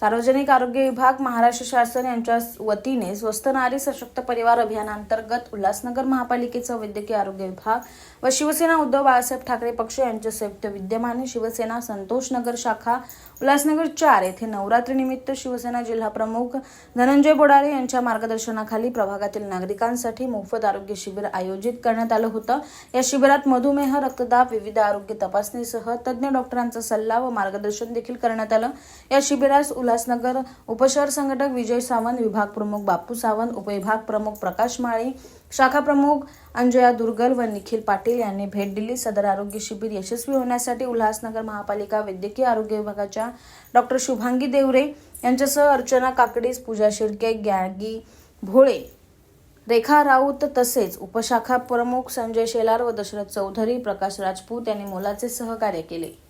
सार्वजनिक आरोग्य विभाग महाराष्ट्र शासन यांच्या वतीने स्वस्त नारी सशक्त परिवार अभियानांतर्गत उल्हासनगर महापालिकेचा वैद्यकीय आरोग्य विभाग व शिवसेना उद्धव बाळासाहेब ठाकरे पक्ष यांच्या संयुक्त विद्यमाने शिवसेना संतोष नगर शाखा उल्हासनगर चार येथे नवरात्रीनिमित्त शिवसेना जिल्हा प्रमुख धनंजय बोडारे यांच्या मार्गदर्शनाखाली प्रभागातील नागरिकांसाठी मोफत आरोग्य शिबिर आयोजित करण्यात आलं होतं. या शिबिरात मधुमेह रक्तदाब विविध आरोग्य तपासणीसह तज्ज्ञ डॉक्टरांचा सल्ला व मार्गदर्शन देखील करण्यात आलं. या शिबिरास उल्हासनगर उपशहर संघटक विजय सावंत विभाग प्रमुख बापू सावंत उपविभाग प्रमुख प्रकाश माळी शाखा प्रमुख अंजया दुर्गल व निखिल पाटील यांनी भेट दिली. सदर आरोग्य शिबिर यशस्वी होण्यासाठी उल्हासनगर महापालिका वैद्यकीय आरोग्य विभागाच्या डॉक्टर शुभांगी देवरे यांच्यासह अर्चना काकडीस पूजा शिर्के ग्यागी भोळे रेखा राऊत तसेच उपशाखा प्रमुख संजय शेलार व दशरथ चौधरी प्रकाश राजपूत यांनी मोलाचे सहकार्य केले.